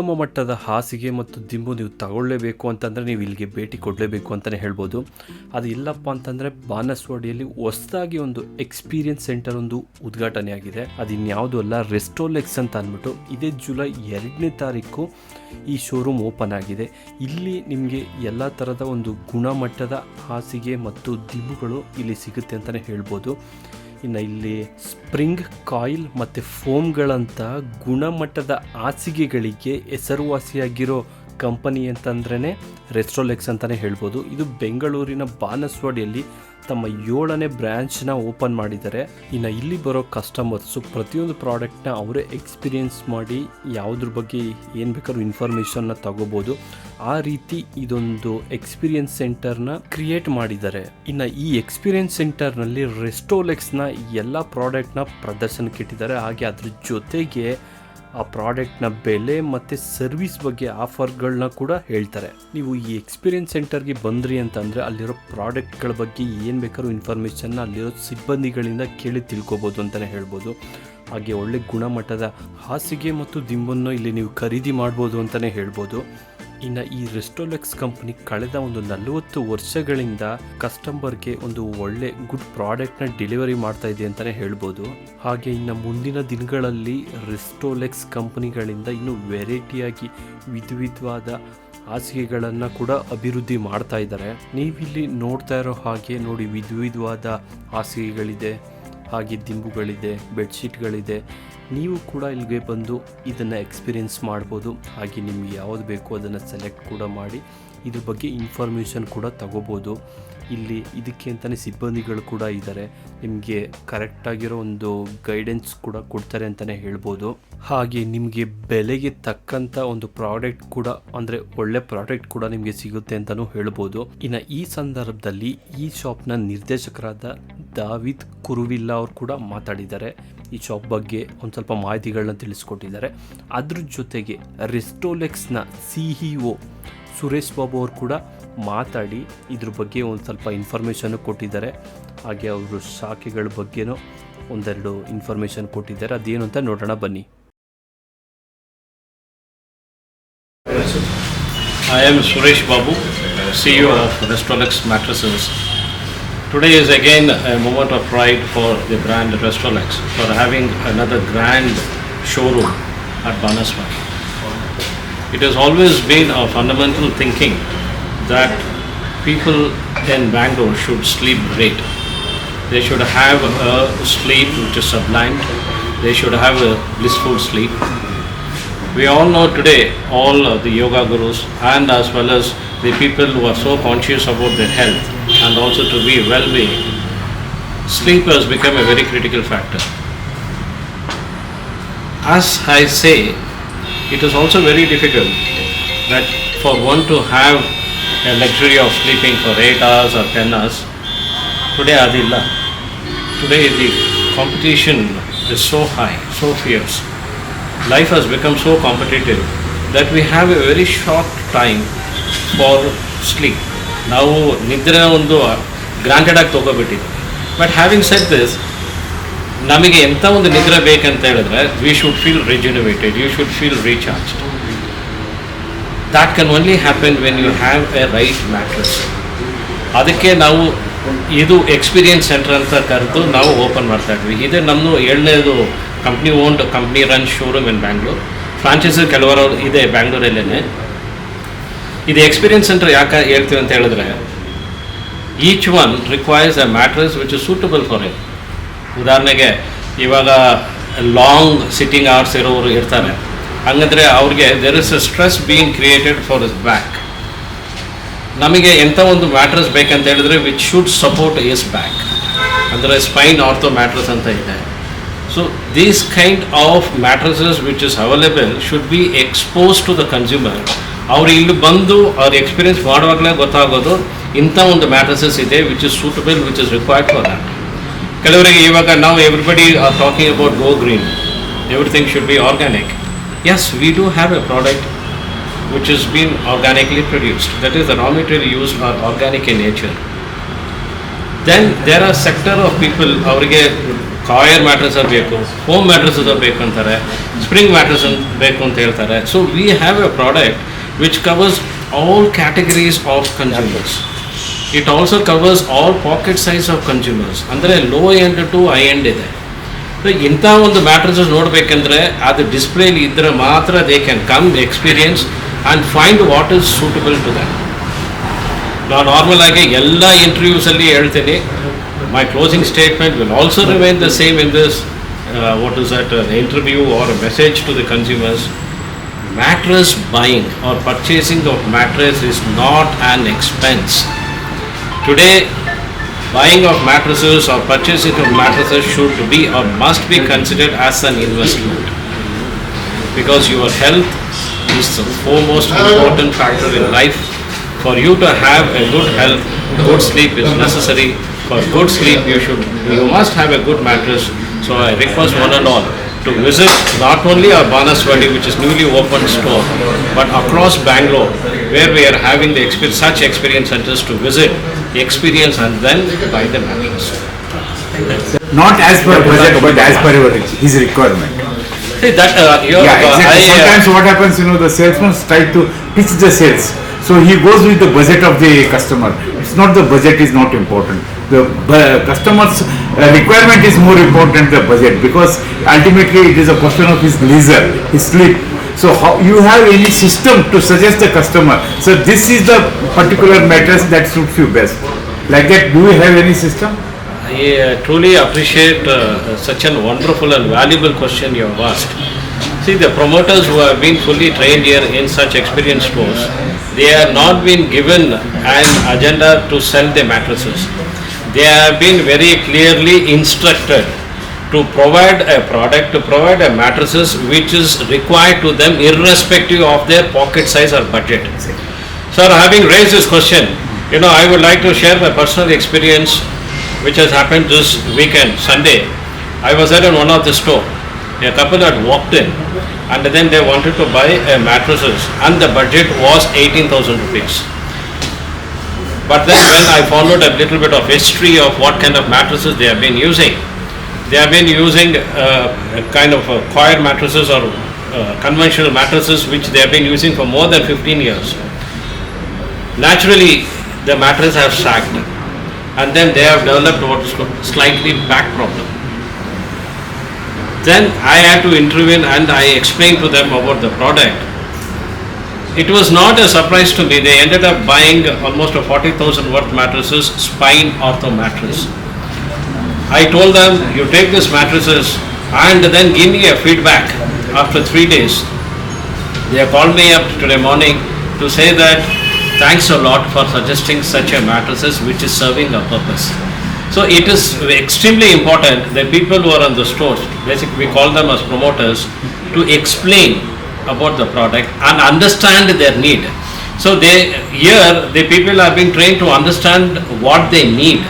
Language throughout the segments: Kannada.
ಉತ್ತಮ ಮಟ್ಟದ ಹಾಸಿಗೆ ಮತ್ತು ದಿಂಬು ನೀವು ತಗೊಳ್ಳೇಬೇಕು ಅಂತಂದರೆ ನೀವು ಇಲ್ಲಿಗೆ ಭೇಟಿ ಕೊಡಲೇಬೇಕು ಅಂತಲೇ ಹೇಳ್ಬೋದು. ಅದು ಇಲ್ಲಪ್ಪ ಅಂತಂದರೆ ಬಾನಸ್ವಾಡಿಯಲ್ಲಿ ಹೊಸದಾಗಿ ಒಂದು ಎಕ್ಸ್ಪೀರಿಯನ್ಸ್ ಸೆಂಟರ್ ಒಂದು ಉದ್ಘಾಟನೆ ಆಗಿದೆ. ಅದು ಇನ್ಯಾವುದು ಅಲ್ಲ, ರೆಸ್ಟೋಲೆಕ್ಸ್ ಅಂತ ಅಂದ್ಬಿಟ್ಟು ಇದೇ ಜುಲೈ ಎರಡನೇ ತಾರೀಕು ಈ ಶೋರೂಮ್ ಓಪನ್ ಆಗಿದೆ. ಇಲ್ಲಿ ನಿಮಗೆ ಎಲ್ಲ ಥರದ ಒಂದು ಗುಣಮಟ್ಟದ ಹಾಸಿಗೆ ಮತ್ತು ದಿಂಬುಗಳು ಇಲ್ಲಿ ಸಿಗುತ್ತೆ ಅಂತಲೇ ಹೇಳ್ಬೋದು. ಇನ್ನು ಇಲ್ಲಿ ಸ್ಪ್ರಿಂಗ್ ಕಾಯಿಲ್ ಮತ್ತು ಫೋಮ್ಗಳಂಥ ಗುಣಮಟ್ಟದ ಹಾಸಿಗೆಗಳಿಗೆ ಹೆಸರುವಾಸಿಯಾಗಿರೋ ಕಂಪನಿ ಅಂತಂದ್ರೇ ರೆಸ್ಟ್ರೋಲೆಕ್ಸ್ ಅಂತಲೇ ಹೇಳ್ಬೋದು. ಇದು ಬೆಂಗಳೂರಿನ ಬಾನಸ್ವಾಡಿಯಲ್ಲಿ ತಮ್ಮ ಏಳನೇ ಬ್ರ್ಯಾಂಚ್ನ ಓಪನ್ ಮಾಡಿದ್ದಾರೆ. ಇನ್ನು ಇಲ್ಲಿ ಬರೋ ಕಸ್ಟಮರ್ಸು ಪ್ರತಿಯೊಂದು ಪ್ರಾಡಕ್ಟ್ನ ಅವರೇ ಎಕ್ಸ್ಪೀರಿಯೆನ್ಸ್ ಮಾಡಿ ಯಾವುದ್ರ ಬಗ್ಗೆ ಏನು ಬೇಕಾದ್ರೂ ಇನ್ಫಾರ್ಮೇಷನ್ನ ತಗೋಬೋದು. ಆ ರೀತಿ ಇದೊಂದು ಎಕ್ಸ್ಪೀರಿಯೆನ್ಸ್ ಸೆಂಟರ್ನ ಕ್ರಿಯೇಟ್ ಮಾಡಿದ್ದಾರೆ. ಇನ್ನು ಈ ಎಕ್ಸ್ಪೀರಿಯೆನ್ಸ್ ಸೆಂಟರ್ನಲ್ಲಿ ರೆಸ್ಟೋಲೆಕ್ಸ್ನ ಎಲ್ಲ ಪ್ರಾಡಕ್ಟ್ನ ಪ್ರದರ್ಶನಕ್ಕೆ ಇಟ್ಟಿದ್ದಾರೆ ಹಾಗೆ ಅದ್ರ ಜೊತೆಗೆ ಆ ಪ್ರಾಡಕ್ಟ್ನ ಬೆಲೆ ಮತ್ತು ಸರ್ವಿಸ್ ಬಗ್ಗೆ ಆಫರ್ಗಳನ್ನ ಕೂಡ ಹೇಳ್ತಾರೆ. ನೀವು ಈ ಎಕ್ಸ್ಪೀರಿಯನ್ಸ್ ಸೆಂಟರ್ಗೆ ಬಂದ್ರಿ ಅಂತಂದರೆ ಅಲ್ಲಿರೋ ಪ್ರಾಡಕ್ಟ್ಗಳ ಬಗ್ಗೆ ಏನು ಬೇಕಾದ್ರೂ ಇನ್ಫಾರ್ಮೇಷನ್ನ ಅಲ್ಲಿರೋ ಸಿಬ್ಬಂದಿಗಳಿಂದ ಕೇಳಿ ತಿಳ್ಕೊಬೋದು ಅಂತಲೇ ಹೇಳ್ಬೋದು. ಹಾಗೆ ಒಳ್ಳೆ ಗುಣಮಟ್ಟದ ಹಾಸಿಗೆ ಮತ್ತು ದಿಂಬನ್ನು ಇಲ್ಲಿ ನೀವು ಖರೀದಿ ಮಾಡ್ಬೋದು ಅಂತಲೇ ಹೇಳ್ಬೋದು. ಇನ್ನು ಈ ರೆಸ್ಟೋಲೆಕ್ಸ್ ಕಂಪ್ನಿ ಕಳೆದ ಒಂದು ನಲವತ್ತು ವರ್ಷಗಳಿಂದ ಕಸ್ಟಮರ್ಗೆ ಒಂದು ಒಳ್ಳೆ ಗುಡ್ ಪ್ರಾಡಕ್ಟ್ನ ಡೆಲಿವರಿ ಮಾಡ್ತಾ ಇದೆ ಅಂತಲೇ ಹೇಳ್ಬೋದು. ಹಾಗೆ ಇನ್ನು ಮುಂದಿನ ದಿನಗಳಲ್ಲಿ ರೆಸ್ಟೋಲೆಕ್ಸ್ ಕಂಪ್ನಿಗಳಿಂದ ಇನ್ನೂ ವೆರೈಟಿಯಾಗಿ ವಿಧ ವಿಧವಾದ ಹಾಸಿಗೆಗಳನ್ನು ಕೂಡ ಅಭಿವೃದ್ಧಿ ಮಾಡ್ತಾ ಇದ್ದಾರೆ. ನೀವಿಲ್ಲಿ ನೋಡ್ತಾ ಇರೋ ಹಾಗೆ ನೋಡಿ ವಿಧ ವಿಧವಾದ ಹಾಸಿಗೆಗಳಿದೆ. ಹಾಗೆ ದಿಂಬುಗಳಿದೆ, ಬೆಡ್ಶೀಟ್ಗಳಿದೆ. ನೀವು ಕೂಡ ಇಲ್ಲಿಗೆ ಬಂದು ಇದನ್ನು ಎಕ್ಸ್ಪೀರಿಯೆನ್ಸ್ ಮಾಡ್ಬೋದು. ಹಾಗೆ ನಿಮ್ಗೆ ಯಾವುದು ಬೇಕೋ ಅದನ್ನು ಸೆಲೆಕ್ಟ್ ಕೂಡ ಮಾಡಿ ಇದ್ರ ಬಗ್ಗೆ ಇನ್ಫಾರ್ಮೇಷನ್ ಕೂಡ ತಗೋಬೋದು. ಇಲ್ಲಿ ಇದಕ್ಕೆ ಅಂತಲೇ ಸಿಬ್ಬಂದಿಗಳು ಕೂಡ ಇದ್ದಾರೆ. ನಿಮಗೆ ಕರೆಕ್ಟಾಗಿರೋ ಒಂದು ಗೈಡೆನ್ಸ್ ಕೂಡ ಕೊಡ್ತಾರೆ ಅಂತಲೇ ಹೇಳ್ಬೋದು. ಹಾಗೆ ನಿಮಗೆ ಬೆಲೆಗೆ ತಕ್ಕಂಥ ಒಂದು ಪ್ರಾಡಕ್ಟ್ ಕೂಡ, ಅಂದರೆ ಒಳ್ಳೆ ಪ್ರಾಡಕ್ಟ್ ಕೂಡ ನಿಮಗೆ ಸಿಗುತ್ತೆ ಅಂತಲೂ ಹೇಳ್ಬೋದು. ಇನ್ನು ಈ ಸಂದರ್ಭದಲ್ಲಿ ಈ ಶಾಪ್ನ ನಿರ್ದೇಶಕರಾದ ದಾವಿದ್ ಕುರುವಿಲ್ಲ ಅವರು ಕೂಡ ಮಾತಾಡಿದ್ದಾರೆ. ಈ ಶಾಪ್ ಬಗ್ಗೆ ಒಂದು ಸ್ವಲ್ಪ ಮಾಹಿತಿಗಳನ್ನ ತಿಳಿಸ್ಕೊಟ್ಟಿದ್ದಾರೆ. ಅದ್ರ ಜೊತೆಗೆ ರೆಸ್ಟೋಲೆಕ್ಸ್ನ C E O Suresh Babu ಅವರು ಕೂಡ ಮಾತಾಡಿ ಇದ್ರ ಬಗ್ಗೆ ಒಂದು ಸ್ವಲ್ಪ ಇನ್ಫಾರ್ಮೇಷನ್ ಕೊಟ್ಟಿದ್ದಾರೆ. ಹಾಗೆ ಅವರು ಶಾಖೆಗಳ ಬಗ್ಗೆನೂ ಒಂದೆರಡು ಇನ್ಫಾರ್ಮೇಷನ್ ಕೊಟ್ಟಿದ್ದಾರೆ. ಅದೇನು ಅಂತ ನೋಡೋಣ, ಬನ್ನಿ. I am Suresh Babu CEO of Restolex Mattresses. Today is again a moment of pride for the brand Restolex for having another grand showroom at Banaswami. It has always been a fundamental thinking that people in Bangalore should sleep great. They should have a sleep which is sublime. They should have a blissful sleep. We all know today, all the yoga gurus and as well as the people who are so conscious about their health and also to be well-being, sleep has become a very critical factor. As I say, it is also very difficult that for one to have a luxury of sleeping for 8 hours or 10 hours, today adilla. Today the competition is so high, so fierce life has become so competitive that we have a very short time for sleep. ನಾವು ನಿದ್ರೆನ ಒಂದು ಗ್ರಾಂಟೆಡ್ ಆಗಿ ತಗೋಬಿಟ್ಟಿದ್ವಿ. ಬಟ್ ಹ್ಯಾವಿಂಗ್ ಸೆಟ್ ದಿಸ್ ನಮಗೆ ಎಂಥ ಒಂದು ನಿದ್ರೆ ಬೇಕಂತ ಹೇಳಿದ್ರೆ we should feel rejuvenated you should feel recharge that can only happen when you have a right mattress ಅದಕ್ಕೆ ನಾವು ಇದು ಎಕ್ಸ್ಪೀರಿಯನ್ಸ್ ಸೆಂಟರ್ ಅಂತ ಕರೆದು ನಾವು ಓಪನ್ ಮಾಡ್ತಾ ಇದ್ವಿ. ಇದೇ ನಮ್ಮದು ಏಳನೇದು company owned company run showroom in Bangalore franchiser ಕೆಲವರು ಇದೆ ಬ್ಯಾಂಗ್ಳೂರಲ್ಲೇ ಇದು ಎಕ್ಸ್ಪೀರಿಯನ್ಸ್ ಸೆಂಟರ್ ಯಾಕೆ ಹೇಳ್ತೀವಿ ಅಂತ ಹೇಳಿದ್ರೆ each one requires a mattress which is suitable for it ಉದಾಹರಣೆಗೆ, ಇವಾಗ ಲಾಂಗ್ ಸಿಟ್ಟಿಂಗ್ ಅವರ್ಸ್ ಇರೋರು ಇರ್ತಾರೆ. ಹಂಗಂದ್ರೆ ಅವ್ರಿಗೆ there is a stress being created for is back ನಮಗೆ ಎಂಥ ಒಂದು ಮ್ಯಾಟ್ರಸ್ ಬೇಕಂತ ಹೇಳಿದ್ರೆ which should support is back ಅಂದರೆ ಸ್ಪೈನ್ ಆರ್ಥೋ ಮ್ಯಾಟ್ರಸ್ ಅಂತ ಇದೆ. So these kind of mattresses which is available should be expose to the consumer ಅವ್ರು ಇಲ್ಲಿ ಬಂದು ಅವ್ರ ಎಕ್ಸ್ಪೀರಿಯನ್ಸ್ ಮಾಡುವಾಗಲೇ ಗೊತ್ತಾಗೋದು ಇಂಥ ಒಂದು ಮ್ಯಾಟ್ರಸಸ್ ಇದೆ which is suitable which is required for that ಕೆಲವರಿಗೆ ಇವಾಗ ನಾವು everybody are talking about go green everything should be organic as we do have a product which is been organically produced That is, the raw material used are organic in nature then there are sector of people ಅವರಿಗೆ ಕಾಯರ್ ಮ್ಯಾಟ್ರಸ್ ಬೇಕು ಹೋಮ್ ಮ್ಯಾಟ್ರಸ್ ಬೇಕು ಅಂತಾರೆ ಸ್ಪ್ರಿಂಗ್ ಮ್ಯಾಟ್ರಸ್ ಬೇಕು ಅಂತ ಹೇಳ್ತಾರೆ. So we have a product which covers all categories of consumers. It also covers all pocket size of consumers ಅಂದರೆ low end to high end ಇದೆ. ಇಂಥ ಒಂದು ಮ್ಯಾಟ್ರಸಸ್ ನೋಡಬೇಕಂದ್ರೆ ಅದು ಡಿಸ್ಪ್ಲೇಲಿ ಇದ್ದರೆ ಮಾತ್ರ they can come experience and find what is suitable to them ನಾನು ನಾರ್ಮಲ್ ಆಗಿ ಎಲ್ಲ ಇಂಟರ್ವ್ಯೂಸಲ್ಲಿ ಹೇಳ್ತೀನಿ. My closing statement will also remain the same in this what is that interview or message to the consumers mattress buying or purchasing of mattress is not an expense. Today, buying of mattresses or purchasing of mattresses should be or must be considered as an investment. Because your health is the foremost important factor in life. For you to have a good health, good sleep is necessary. For good sleep, you should, you must have a good mattress. So I request one and all to visit not only our Banaswadi, which is newly opened store, but across Bangalore, where we are having the experience, such experience centers to visit, experience and then buy the mattress. Not as per budget, but as per your, his requirement. See that, uh, your, Yeah, uh, exactly. I, uh, Sometimes what happens, you know, the salesman try to pitch the sales. So he goes with the budget of the customer. It's not the budget is not important. The bu- customer's requirement is more important than the budget because ultimately it is a question of his leisure, his sleep. So how you have any system to suggest the customer? So this is the particular mattress that suits you best. Like that, do you have any system? I uh, truly appreciate uh, such a wonderful and valuable question you have asked. See, the promoters who have been fully trained here in such experience stores, they have not been given an agenda to sell the mattresses. They have been very clearly instructed to provide a product, to provide a mattresses which is required to them irrespective of their pocket size or budget. Sir, having raised this question, you know, I would like to share my personal experience which has happened this weekend, Sunday. I was at in one of the store. A couple had walked in and then they wanted to buy a mattresses and the budget was 18,000 rupees. But then when I followed a little bit of history of what kind of mattresses they have been using, they have been using uh, a kind of uh, coir mattresses or uh, conventional mattresses which they have been using for more than 15 years. Naturally, the mattress have sagged and then they have developed what is called slightly back problem. Then I had to intervene and I explained to them about the product. It was not a surprise to me. They ended up buying almost a 40,000 worth mattresses, spine ortho mattress. I told them, you take these mattresses and then give me a feedback after three days. They called me up today morning to say that thanks a lot for suggesting such a mattresses which is serving a purpose. So it is extremely important that people who are on the stores, basically we call them as promoters, to explain about the product and understand their need. So they here the people are being trained to understand what they need.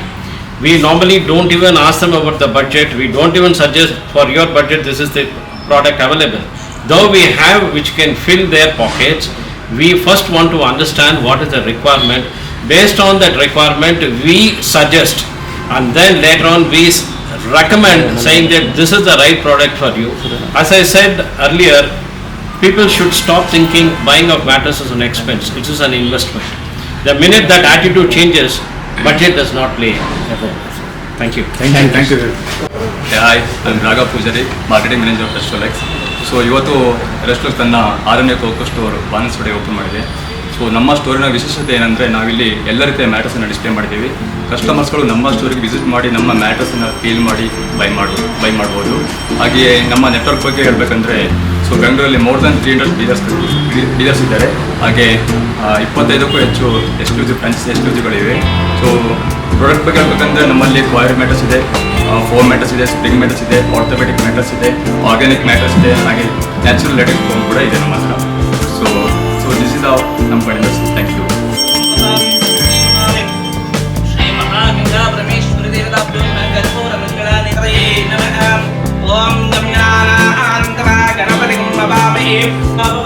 We normally don't even ask them about the budget. We don't even suggest for your budget this is the product available. Though we have which can fill their pockets, we first want to understand what is the requirement. Based on that requirement, we suggest and then later on we recommend saying that this is the right product for you. As I said earlier, people should stop thinking buying of mattresses is an expense. It is an investment. The minute that attitude changes, budget does not play a role. Thank you. Thank you, thank you. Hi ನಾನು Raghav Poojari marketing manager of Restolex so ಇವತ್ತು ರೆಸ್ಟೋಲೆಕ್ಸ್ ತನ್ನ ಆರನೇ ಕೋಕೋ ಸ್ಟೋರ್ ಬಾನಸ್ವಾಡಿ ಓಪನ್ ಮಾಡಿದೆ ಸೊ ನಮ್ಮ ಸ್ಟೋರಿನ ವಿಶೇಷತೆ ಏನಂದರೆ ನಾವಿಲ್ಲಿ ಎಲ್ಲ ರೀತಿಯ ಮ್ಯಾಟರ್ಸನ್ನು ಡಿಸ್ಪ್ಲೇ ಮಾಡಿದ್ದೀವಿ ಕಸ್ಟಮರ್ಸ್ಗಳು ನಮ್ಮ ಸ್ಟೋರಿಗೆ ವಿಸಿಟ್ ಮಾಡಿ ನಮ್ಮ ಮ್ಯಾಟರ್ಸನ್ನು ಫೀಲ್ ಮಾಡಿ ಬೈ ಮಾಡ್ಬೋದು ಬೈ ಮಾಡ್ಬೋದು ಹಾಗೆಯೇ ನಮ್ಮ ನೆಟ್ವರ್ಕ್ ಬಗ್ಗೆ ಹೇಳಬೇಕಂದ್ರೆ ಸೊ ಬೆಂಗಳೂರಲ್ಲಿ more than three hundred dealers dealers ಇದ್ದಾರೆ. ಹಾಗೆ ಇಪ್ಪತ್ತೈದಕ್ಕೂ ಹೆಚ್ಚು ಎಕ್ಸ್ಕ್ಲೂಸಿವ್ ಫ್ರೆಂಡ್ಸ್ ಎಕ್ಸ್ಕ್ಲೂಸಿವ್ಗಳಿವೆ ಸೊ ಪ್ರಾಡಕ್ಟ್ ಬಗ್ಗೆ ಹೇಳ್ಬೇಕಂದ್ರೆ ನಮ್ಮಲ್ಲಿ ಫೈರ್ ಮ್ಯಾಟರ್ಸ್ ಇದೆ ಫೋರ್ ಮ್ಯಾಟರ್ಸ್ ಇದೆ ಸ್ಪ್ರಿಂಗ್ ಮ್ಯಾಟರ್ಸ್ ಇದೆ ಆರ್ಥೋಪೆಟಿಕ್ ಮ್ಯಾಟರ್ಸ್ ಇದೆ ಆರ್ಗ್ಯಾನಿಕ್ ಮ್ಯಾಟರ್ಸ್ ಇದೆ, ಹಾಗೆ ನ್ಯಾಚುರಲ್ ಲೆಟೆಕ್ ಫೋನ್ ಕೂಡ ಇದೆ ನಮ್ಮ ಹತ್ರ. ಸೊ ಸೊ ದಿಸ್ ಇಸ್ ನಮ್ಮ ಕಡೆಯಿಂದ ಥ್ಯಾಂಕ್ ಯು name